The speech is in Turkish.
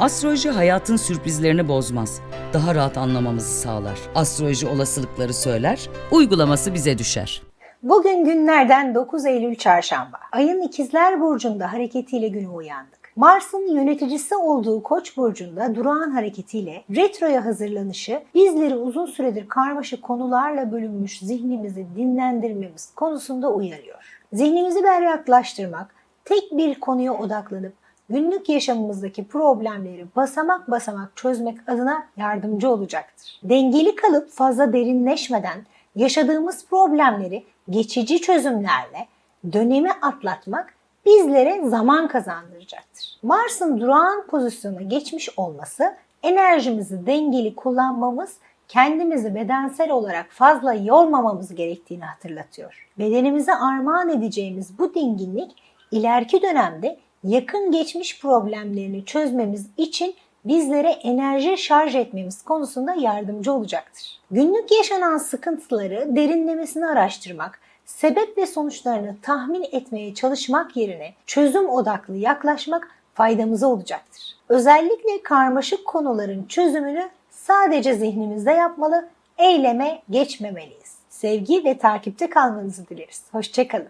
Astroloji hayatın sürprizlerini bozmaz. Daha rahat anlamamızı sağlar. Astroloji olasılıkları söyler, uygulaması bize düşer. Bugün günlerden 9 Eylül Çarşamba. Ayın ikizler Burcu'nda hareketiyle güne uyandık. Mars'ın yöneticisi olduğu Koç burcunda durağan hareketiyle retroya hazırlanışı bizleri uzun süredir karmaşık konularla bölünmüş zihnimizi dinlendirmemiz konusunda uyarıyor. Zihnimizi berraklaştırmak, tek bir konuya odaklanıp günlük yaşamımızdaki problemleri basamak basamak çözmek adına yardımcı olacaktır. Dengeli kalıp fazla derinleşmeden yaşadığımız problemleri geçici çözümlerle dönemi atlatmak bizlere zaman kazandıracaktır. Mars'ın durağan pozisyona geçmiş olması enerjimizi dengeli kullanmamız, kendimizi bedensel olarak fazla yormamamız gerektiğini hatırlatıyor. Bedenimize armağan edeceğimiz bu dinginlik ileriki dönemde yakın geçmiş problemlerini çözmemiz için bizlere enerji şarj etmemiz konusunda yardımcı olacaktır. Günlük yaşanan sıkıntıları derinlemesine araştırmak, sebep ve sonuçlarını tahmin etmeye çalışmak yerine çözüm odaklı yaklaşmak faydamıza olacaktır. Özellikle karmaşık konuların çözümünü sadece zihnimizde yapmalı, eyleme geçmemeliyiz. Sevgi ve takipte kalmanızı dileriz. Hoşçakalın.